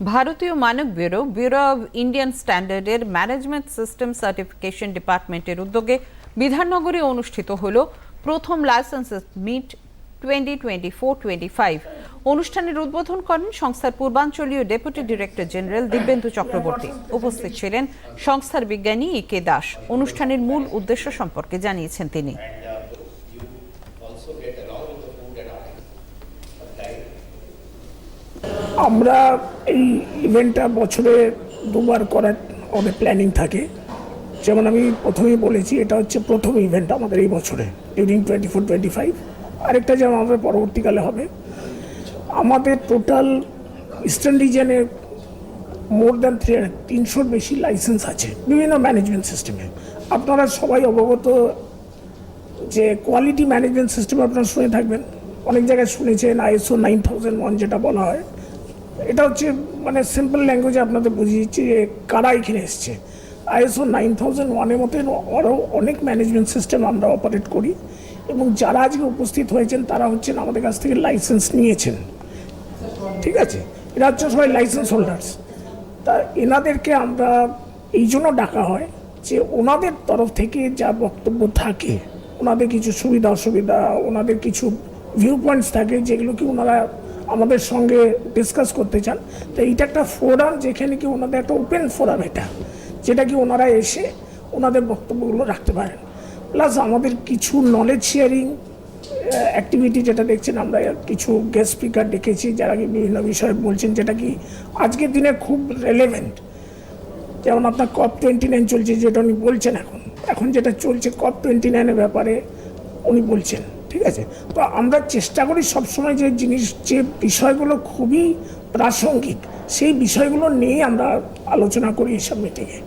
ভারতীয় মানক bureau bureau of Indian স্ট্যান্ডার্ডের ম্যানেজমেন্ট সিস্টেম সার্টিফিকেশন ডিপার্টমেন্টের উদ্যোগে বিধাননগরে অনুষ্ঠিত হল প্রথম licence meet twenty twenty four twenty five অনুষ্ঠানের উদ্বোধন করেন সংস্থার পূর্বাঞ্চলীয় deputy director general Dibyendu Chakraborty. উপস্থিত ছিলেন সংস্থার বিজ্ঞানী এ কে দাস। অনুষ্ঠানের মূল উদ্দেশ্য সম্পর্কে জানিয়েছেন তিনি। আমরা এই ইভেন্টটা বছরে দুবার করার আমাদের প্ল্যানিং থাকে। যেমন আমি প্রথমেই বলেছি, এটা হচ্ছে প্রথম ইভেন্ট আমাদের এই বছরে during twenty four twenty five আরেকটা যেমন আমাদের পরবর্তীকালে হবে। আমাদের টোটাল ইস্টার্ন রিজনে মোর দ্যান থ্রি তিনশোর বেশি লাইসেন্স আছে, বিভিন্ন ম্যানেজমেন্ট সিস্টেমে আপনারা সবাই অবগত যে কোয়ালিটি ম্যানেজমেন্ট সিস্টেম আপনারা শুনে থাকবেন। অনেক জায়গায় শুনেছেন আইএসও নাইন থাউজেন্ড ওয়ান যেটা বলা হয়। এটা হচ্ছে মানে সিম্পল ল্যাঙ্গুয়েজে আপনাদের বুঝিয়ে দিচ্ছি যে কারা এখানে এসছে। আইএসও নাইন থাউজেন্ড ওয়ানের মতো আরও অনেক ম্যানেজমেন্ট সিস্টেম আমরা অপারেট করি এবং যারা আজকে উপস্থিত হয়েছেন, তারা হচ্ছেন আমাদের কাছ থেকে লাইসেন্স নিয়েছেন। ঠিক আছে? এরা হচ্ছে সবাই লাইসেন্স হোল্ডার্স তা এনাদেরকে আমরা এই জন্য ডাকা হয় যে ওনাদের তরফ থেকে যা বক্তব্য থাকে, ওনাদের কিছু সুবিধা অসুবিধা, ওনাদের কিছু ভিউ পয়েন্টস থাকে, যেগুলো কি ওনারা আমাদের সঙ্গে ডিসকাস করতে চান, তো এইটা একটা ফোরাম যেখানে কি ওনাদের একটা ওপেন ফোরাম এটা, যেটা কি ওনারা এসে ওনাদের বক্তব্যগুলো রাখতে পারেন। প্লাস আমাদের কিছু নলেজ শেয়ারিং অ্যাক্টিভিটি যেটা দেখছেন আমরা, কিছু গেস্ট স্পিকার ডেকেছি যারা কি বিভিন্ন বিষয়ে বলছেন, যেটা কি আজকের দিনে খুব রেলেভেন্ট যেমন আপনার কপ টোয়েন্টি নাইন চলছে, যেটা উনি বলছেন এখন এখন যেটা চলছে কপ টোয়েন্টি নাইনের ব্যাপারে উনি বলছেন। ঠিক আছে? তো আমরা চেষ্টা করি সবসময় যে জিনিস, যে বিষয়গুলো খুবই প্রাসঙ্গিক, সেই বিষয়গুলো নিয়ে আমরা আলোচনা করি এইসব মিটিংয়ে